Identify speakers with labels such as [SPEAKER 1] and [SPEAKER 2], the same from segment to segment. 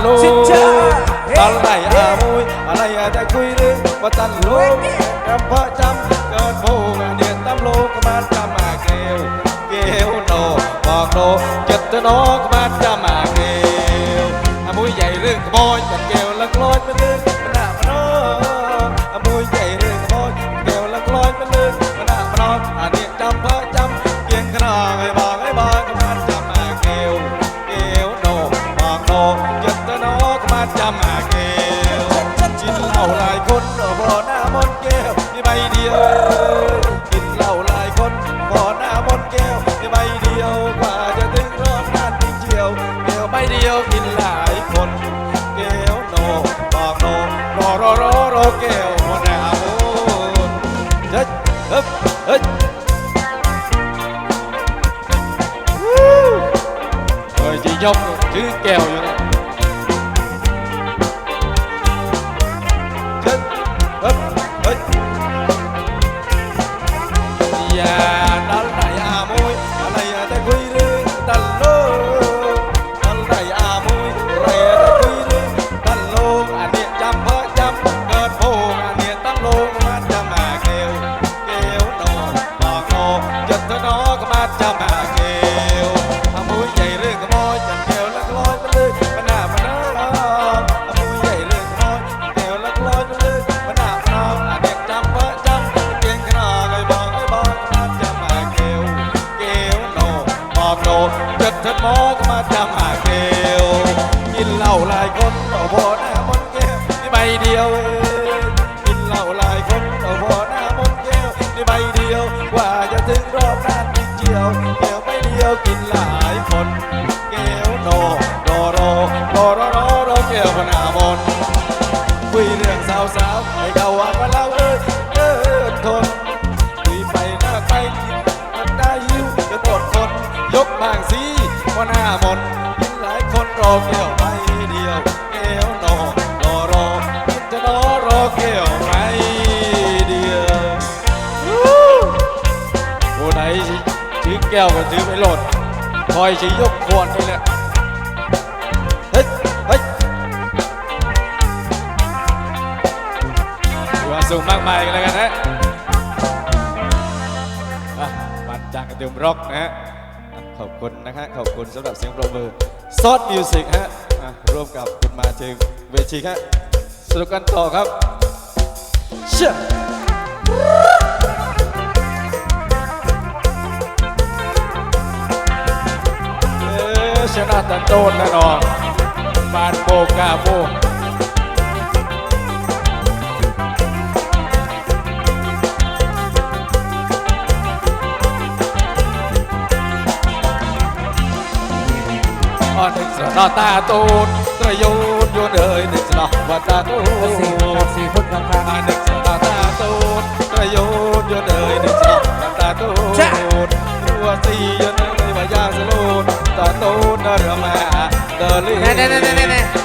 [SPEAKER 1] ว่าตันลูกกันไหนอามุยอะไรจะคุยหรือว่าตันลูกจำ กว่าจะถึงรอบด้านทีเจียวเดียวไม่เดียวกินหลายคนเก้วโนบอกโนรอรอรอรอเก้วบ่หน้ามนต์เฮ้ยเฮ้ยเฮ้ยเฮ้ยจะยกถือแก้วอยู่นะามนคุยเรื่องสาวสาวๆให้เขาว่ามาเล่าเอ้ยเอ้ยทนคุยไปหน้าไปกินมันได้หิวจะอดทนยกบางสีว่าหน้ามนกินหลายคนรอแก้วใบเดียวแก้วนอรอรอกินจะนอรอแก้วใบเดียววู้ผู้ไหนสิถือแก้วก็ถือไปโหลดคอยสิยกขวดนี่แหละ สุขมากมายกันแล้วกันนะอะมาจากกระเดิมร็อกนะฮะ ขอบคุณนะฮะ ขอบคุณสำหรับเสียงปรบมือซอสมิวสิกฮะ ร่วมกับคุณมาถึงเวทีฮะสนุกกันต่อครับ เชื่อเอ๊ะชนะตันโดนแน่นอนบานโบกาโบ นึกสนอตาตูนตระยูนโยนเอ่ยนึกสนอว่าตาตูน
[SPEAKER 2] สี่สี่คนข้าง
[SPEAKER 1] อ่านึกสนอตาตูนตระยูนโยนเอ่ยนึกสนอว่าตาตูนรัวสีโยนเอ่ยว่ายาสลูนตาตูนเดินมาเดลี่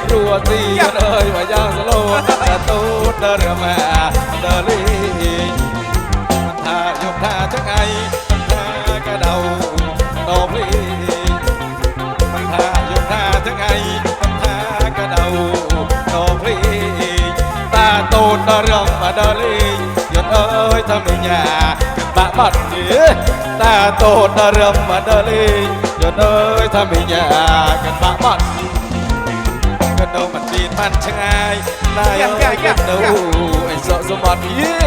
[SPEAKER 1] ตัวสีโยนเอ่ยว่ายาสลูนตาตูนเดินมาเดลีมันทายกท่าจังไงมันท่ากระเดาโนพลี ตนดอรองมาดอลียนเอ้ยทำไมยาบะบัดเอ๋ตาโตนดอรองมาดอลียนเอ้ยทำไมยากันบะบัดกันโดมันดีมันช่างไงนายเอ้ยกันดูไอ้โสสมบัติเย่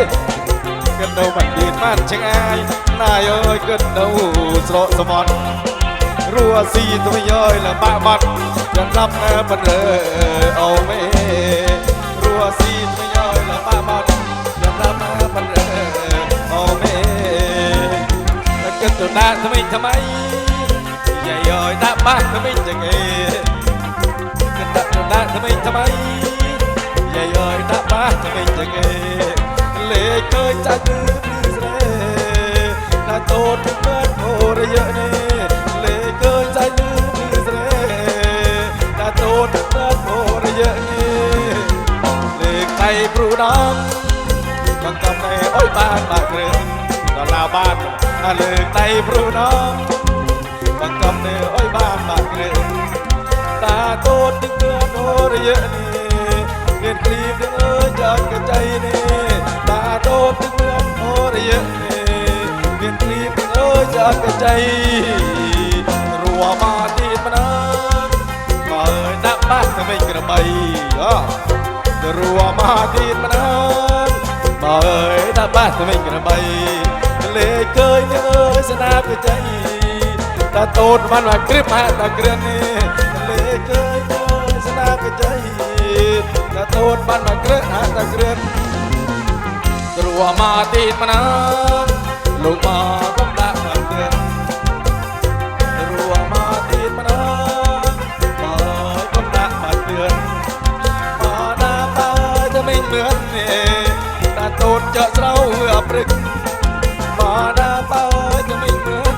[SPEAKER 1] กันโดมันดีมันช่างไงนายเอ้ยกันดูโสสมบัติรัวสีตัวย่อยและบะบัดยันรับแม่ปันเออเอาเม ตัวตาทำไมทำไมอย่าย่อยตาบ้าทำไมจะเงยกระตาตัวตาทำไมทำไมอย่าย่อยตาบ้าทำไมจะเงยเลยเคยจัดเสเลยนาโตถึงเพื่อโหระเยอะเลยเคยจัดเสเลยนาโตถึงเพื่อโหระเยอะเนลยไก่ปรูดำบางกำแม่อ้อยบ้านบางเรือน បានអាលើកដៃព្រូដំកំកំណែអុយបានបាក់គ្រឿងតាតូនទឹកគ្រឿងរយៈនេះមានគ្លីបទាំងអើយចាត់កញ្ចៃនេះតាតូនទឹកគ្រឿងរយៈនេះមានគ្លីបទាំងអើយចាត់កញ្ចៃរួមកទីម្ដងបើដាក់បាក់តែមិនក្របីអោរួមកទីម្ដងបើអើយដាក់បាសទៅវិញក្របី លេខឃើញអើយស្នាបចៃតាតូនបានមកគ្រិបហេតុដល់គ្រឿនេះលេខឃើញអើយស្នាបចៃតាតូនបានមកគ្រិបហេតុដល់គ្រឿទ្រួមកទីម្នាលោកមកកំដាក់មកគ្រឿទ្រួមកទីម្នាមកកំដាក់មកគ្រឿមកដល់តើតែមិនមើលទេតាតូនចកស្រោព្រឹក mà đã bao cho mình mướn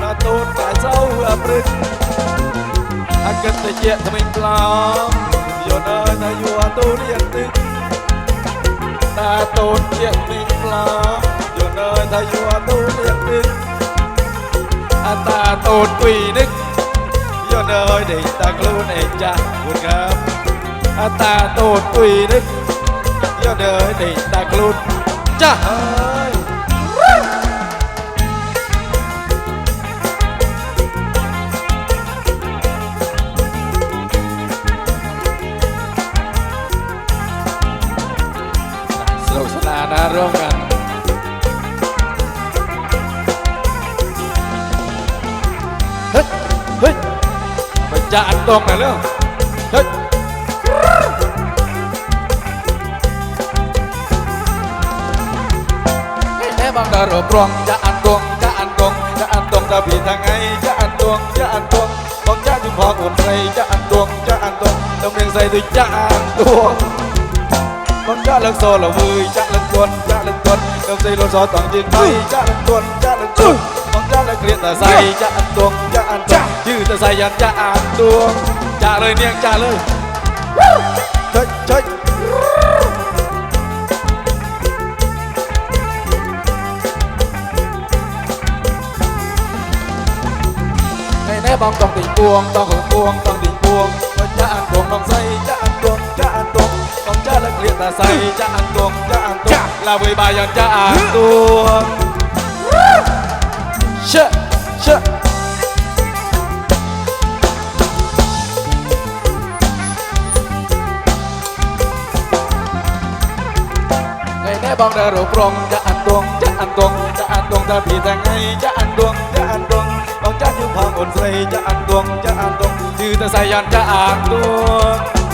[SPEAKER 1] là tốt tại sao à bưng anh cần thể chuyện thì mình giờ nơi ta vừa tôi đi ăn ta tốt chuyện mình làm giờ nơi ta vừa tôi đi ăn tinh ta tốt tùy đức giờ nơi để ta luôn cha buồn ta tốt tùy đức giờ đời để ta luôn cha ร่วมกันเฮ้ยเฮ้ยไปจานตรงหน่อยเร็วเฮ้ยแม่บางดารบรองจะอันตวงจะอันตวงจะอันตวงตะบีทางไงจะอันตวงจะอันตวงบอกจะจุพออุ่นใจจะอันตวงจะอันตวงต้องเรียงใส่ด้วยจะอันตวงบอกจะเลิกโซละวือจะเลิกตวนจะเลิกตวนต้องใส่รถซอต้องยืนไปจะเลิกตวนจะเลิกตวนบอกจะเลิ กเรียนแต่ใส่จะอันตวงจะอันตวงชื่อแต่ใส่ยันจะอันตวงจะเลยเนี่ยจะเลยเฮ้ยเฮ้ยในแน่บองต้องติงปวงต้องหึงปวงต้องติงปวงว่าจะอันตวงต้องใส่จะอันตวงจะอันตวงต้องจะละเกลียดแต่ใส่จะอันตวงจะอันตวงลาเวยบายันจะอันตวง លឹកលៀកតសៃចាក់ទួងចាក់ទួងឡាវៃបាយយ៉ាងចាក់ទួងឈឺឈឺបងដែលរូបរងចាក់អានទួងចាក់អានទួងចាក់អានទួងតែពីទាំងឯងចាក់អានទួងចាក់អានទួងបងចាស់យើងផងអូនស្រីចាក់អានទួងចាក់អានទួងគឺតែសាយយ៉ាងចាក់អានទួង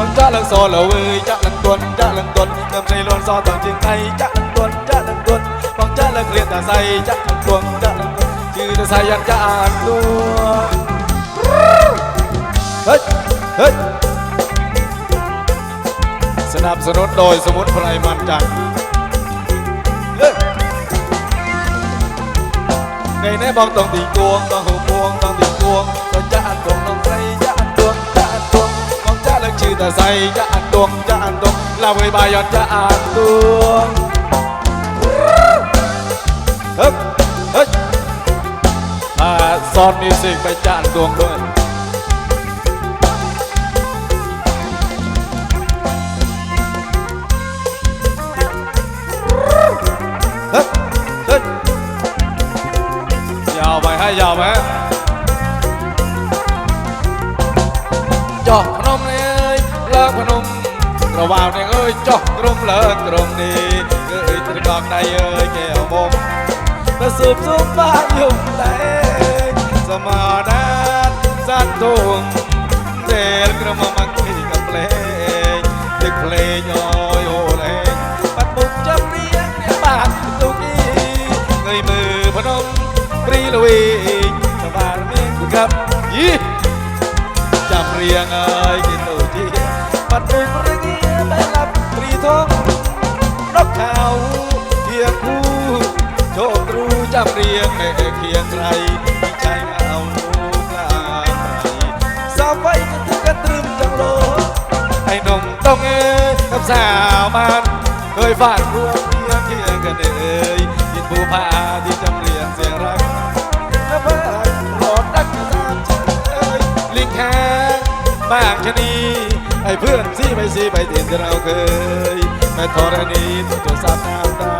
[SPEAKER 1] งบองจะลังโซละเวยจะลังตวนจะลังตวนเติมในล้วนซอต้องจึงไทยจะลังตวนจะลังตวนบองจะลังเรียนต่ใส่จะลังตวงจะลังตวนชื่อต่ใสยันจะอ่านดวเฮ้ยเฮ้ยสนับสนุนโดยสมุนไพรมันจังเฮ้ยในแน่บองต้องตีกวงต้องหูพวงต้องตีกวง จะใส่จะอันตวงจะอันตวงลาเวยบายอนจะอันตวงเฮ้ยเฮ้ยอ่าซอนมิวสิกไปจะอันตวงด้วยเฮ้ยเฮ้ยยาวไปให้ยาวไป វ៉ាវនាងអើយចុះក្រុមលើក្រុមនេះគឺអីត្រកងដៃអើយកែអមុំទៅស៊ើបស៊ើបបាទយំដែរសមាដានសាត់ទួងពេលក្រុមមកពីកំភ្លេងទឹកភ្លេងអើយអូនឯងបាត់មុខចាំរៀងអ្នកបាទទូគីងើយមើលភ្នំព្រីលវីសបារមានគប់យីចាំរៀងអើយគេទៅទីបាត់មុខ นกเขาเทียงคู่โชครู้จำเรียงเมฆไกลมีใจมาเอาลูกลาไปสาวไฟก็ถึงกระตรึมจังโลไอ้หนุ่มต้องเอ้ยกับสาวมันเคยฝากรวมเพียงเคียงกันเอ่ยยินผู้พาที่จำเรียงเสียงรักและเพื่อนหลอดรักกันตามใจเอ่ยลิงแห้บางชนีไอ้เพื่อนซี่ไปซีไปเตียนที่เราเคยแม่ธรณีต้องจดสาบน้ำตา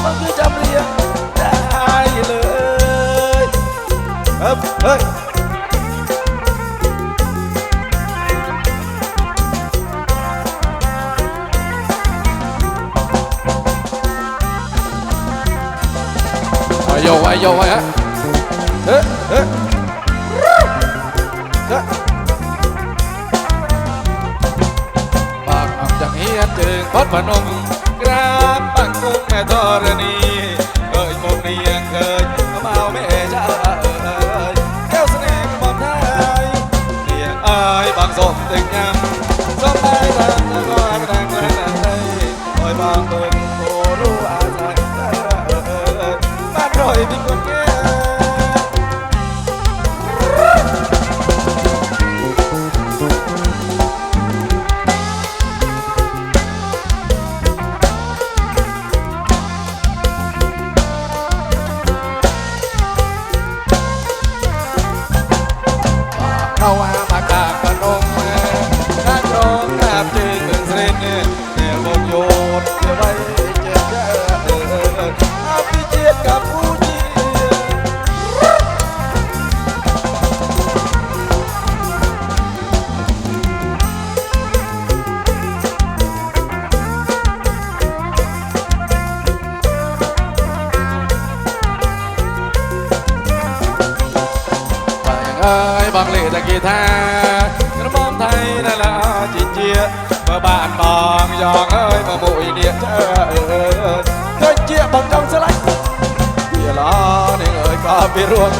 [SPEAKER 1] มเชยลิงแห้งบางชะนีไอ้เพื่อนซีไปซีไปติดที่เราเคยไอ้ทรณีผมจะสาบน้ำตามามันคือจำเรียงได้เลยเฮ้ยเฮ้ย
[SPEAKER 2] เอาโยกไว้โยกไว้ฮะ
[SPEAKER 1] เฮ้ยเฮ้ยเฮ้ย
[SPEAKER 2] ปากออกจากเฮียนจึงพัดพนม
[SPEAKER 1] គេថាក្រមុំថៃណាឡាជាជាបើបានបងយ៉ងអើយមកមួយនេះអើយដូចជាបងចង់ស្រឡាញ់វាល្អនឹងអើយក៏ពីរួច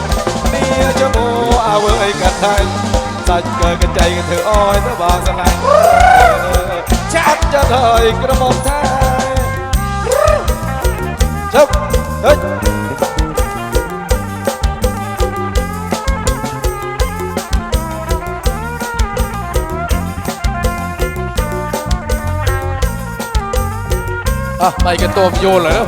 [SPEAKER 1] នេះជាមោអើយកថាញ់សាច់កើកចៃធ្វើអើយទៅបងស្រឡាញ់ចាត់ចាត់អើយក្រមុំថៃចប់ อะ
[SPEAKER 2] ไป
[SPEAKER 1] กัน
[SPEAKER 2] ตัวโยนเลยแล้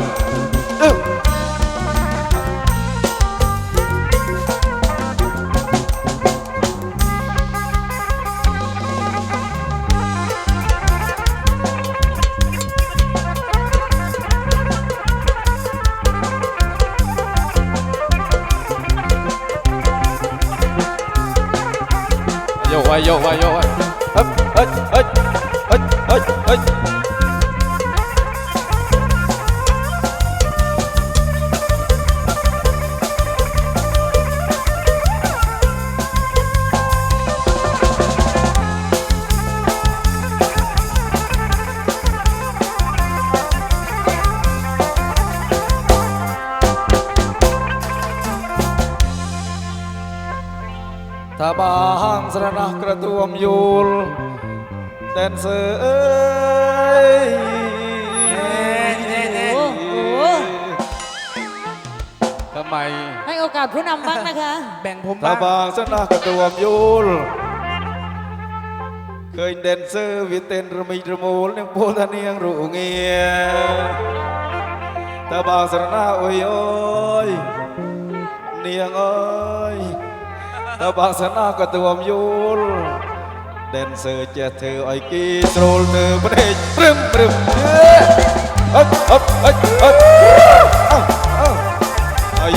[SPEAKER 1] ตวมยูลแดนเซอร์เอ้ย
[SPEAKER 3] โอ้โห
[SPEAKER 2] ทำไม
[SPEAKER 3] ให้โอกาสผู้นำบ้างนะคะ
[SPEAKER 2] แบ่งผม
[SPEAKER 1] ถ้า
[SPEAKER 2] บ้าง
[SPEAKER 1] บางสระนักกระตวมยูลเคยแดนเซอร์วิเตนระมิระมูลยังโพธาเนียงรูเงียถ้าบางสระนักโอ้ยโอ้ยเนียงเอ้ย តើបងសិនអស់ក៏ទួមយូលដែនសើចេះធ្វើឲ្យគីស្រួលទៅប្រេកព្រឹមព្រឹមអត់អត់អត់អត់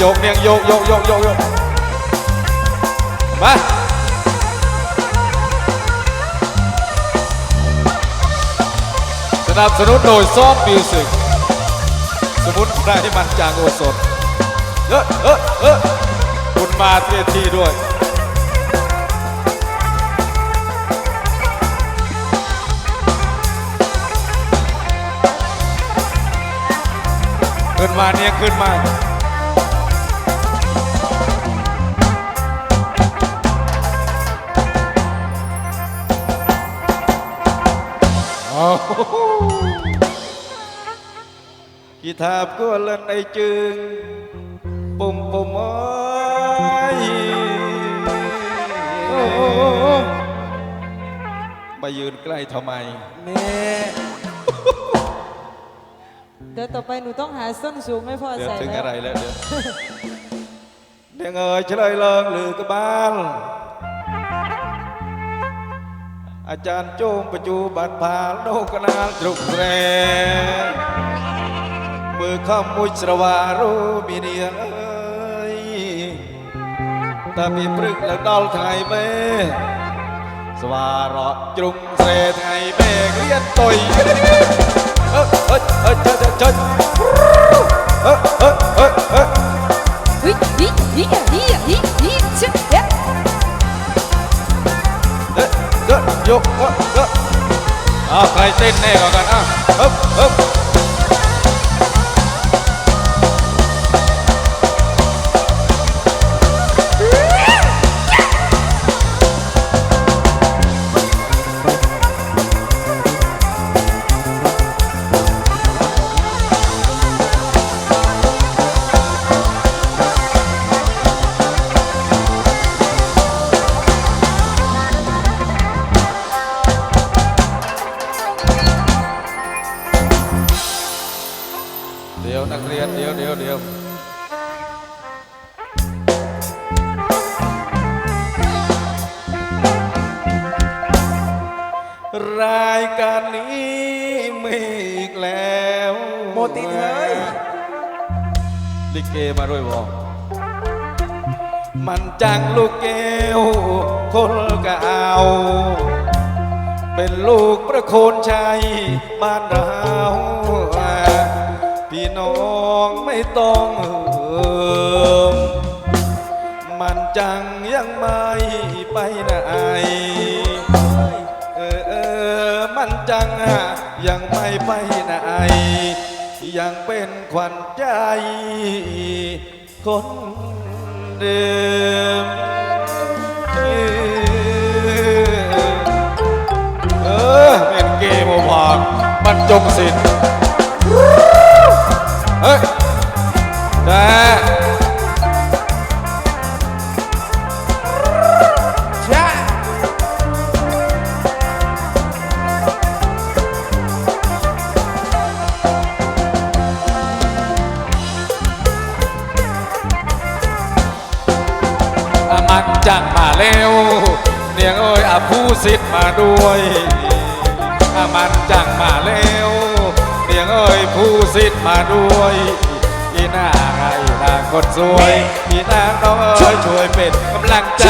[SPEAKER 1] យកនាងយកយកយកយកយកបាទស្ដាប់សនុនដោយសត music សមុទ្រដៃបានចាងអូសតអឺ
[SPEAKER 2] អឺ
[SPEAKER 1] អឺ บาทเรียทีด้วยขึ้นมาเนี่ยขึ้นมา
[SPEAKER 3] กิทาบก็เล่นไอจึงปุ่มปุ่มอ๋
[SPEAKER 2] อ
[SPEAKER 3] มายืนใกล้ทำไม
[SPEAKER 2] แม่ เดี๋ยวต่อไปหนูต้องหาส้นสูงไม่พอ
[SPEAKER 3] เดี๋ยว
[SPEAKER 2] ใส่
[SPEAKER 3] ถึง
[SPEAKER 2] แล้
[SPEAKER 3] อะไร
[SPEAKER 2] ว
[SPEAKER 3] แล้วเดี๋ยวเดี๋ยวเอ่ยเฉลยเลิงหรือกระบาล อาจารย์โจมประจูบัตรพาโนกนาลตรุกแรงมือข้ามมุชรวารูมีเนียงเอ้ย តែពីព្រឹកឡើងដល់ថ្ងៃមេស្វារត់ជ្រុងស្រែថ្ងៃមេគ្រៀ
[SPEAKER 2] តតុយអឺអឺអឺចុចចុចអឺ
[SPEAKER 3] អឺអឺអឺវិវិវិវិវិវិជិះយ៉ាអឺយក
[SPEAKER 1] អឺអឺអើใครเต้นแน่กว่ากันอะฮึบฮึบ รา
[SPEAKER 3] ยการนี้มีอีกแล้ว
[SPEAKER 4] โมตินเฮ้ย
[SPEAKER 3] ลิเกมาด้วยวองมันจังลูกแก้วคนก็เอา เป็นลูกประโคนชัยบ้านเราพี่น้องไม่ต้องเอิมมันจังยังไม่ไปไหนเออเออมัน จัง ยังไม่ไปไหนยังเป็นขวัญใจ คนเดิมเออ
[SPEAKER 1] เป็นเกมวางบรรจงศิลป์เฮ้ยแต่ อาผู้สิทธิ์มาด้วยอามันจังมาเร็วเนียงเอ้ยผู้สิทธิ์มาด้วยอีหน้าไงนางคนสวยอีนางน้องเอ้ยช่วยเป็นกำลังใจ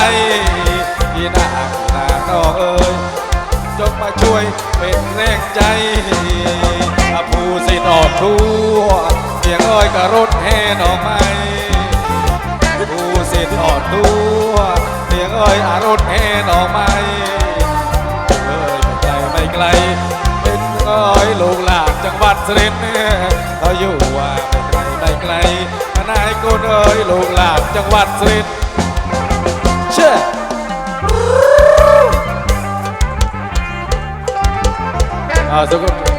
[SPEAKER 1] อีหน้าอีนางน้องเอ้ยจงมาช่วยเป็นแรงใจอาผู้สิทธิ์ออกทั่วเสียงอ้อยกระรถแห่ดอกไม้ผู้สิทธิ์ออกทั่วเสียงอ้อยอารถแห่ดอกไม้เอ้ย ไม่ไกลไม่ไกลเป็นอ้อยลูกหลานจังหวัดสุรินทร์เขาอยู่ว่าไม่ไกลไม่ไกลนายกุนเอ้ยลูกหลานจังหวัดสุรินทร์เชื่ออ่าสุก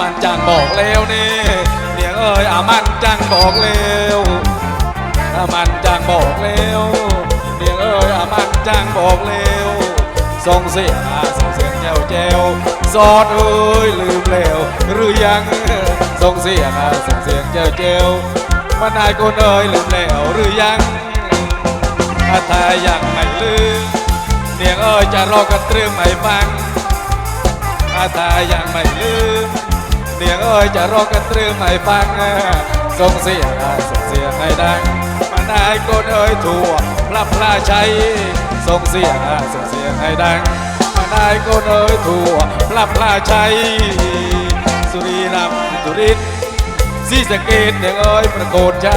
[SPEAKER 1] มันจังบอกเร็วนี่เนียงเอ้ยอามันจังบอกเร็วอามันจังบอกเร็วเนียงเอ้ยอามันจังบอกเร็วส่งเสียงอาส่งเสียงแจวแจวซอดเอ้ยลืมแล้วหรือยังส่งเสียงอาส่งเสียงแจวแจวมันนายคนเอ้ยลืมแล้วหรือยังถ้าทายยังไม่ลืมเนียงเอ้ยจะรอกันตรึมให้ฟังอาตายังไม่ลืม เนียงเอ้ยจะร้องกันตรึมให้ฟังส่งเสียงส่งเสียงให้ดังมานายกนเอ้ยทั่วพระพลาชัยส่งเสียงส่งเสียงให้ดังมานายกนเอ้ยทั่วพระพลาชัยสุรีรัมสุรินทร์ศรีสะเกดเนียงเอ้ยประโคนใจ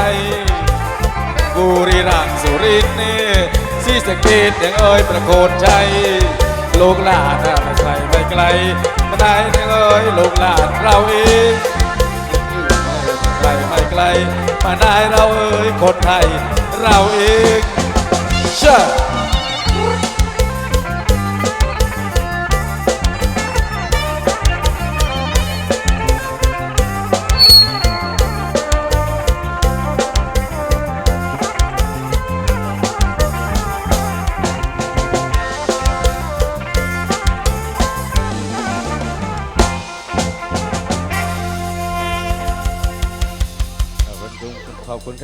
[SPEAKER 1] บุรีรัมสุรินนี่ศรีสะเกดยังเอ่ยประโคนใจ ลูกหลานไม่ไกลไม่ไกลมาได้เอ่ยลูกหลานเราเองไกลไม่ไกล มาได้เราเอ้ยคนไทยเราเองเชื่อ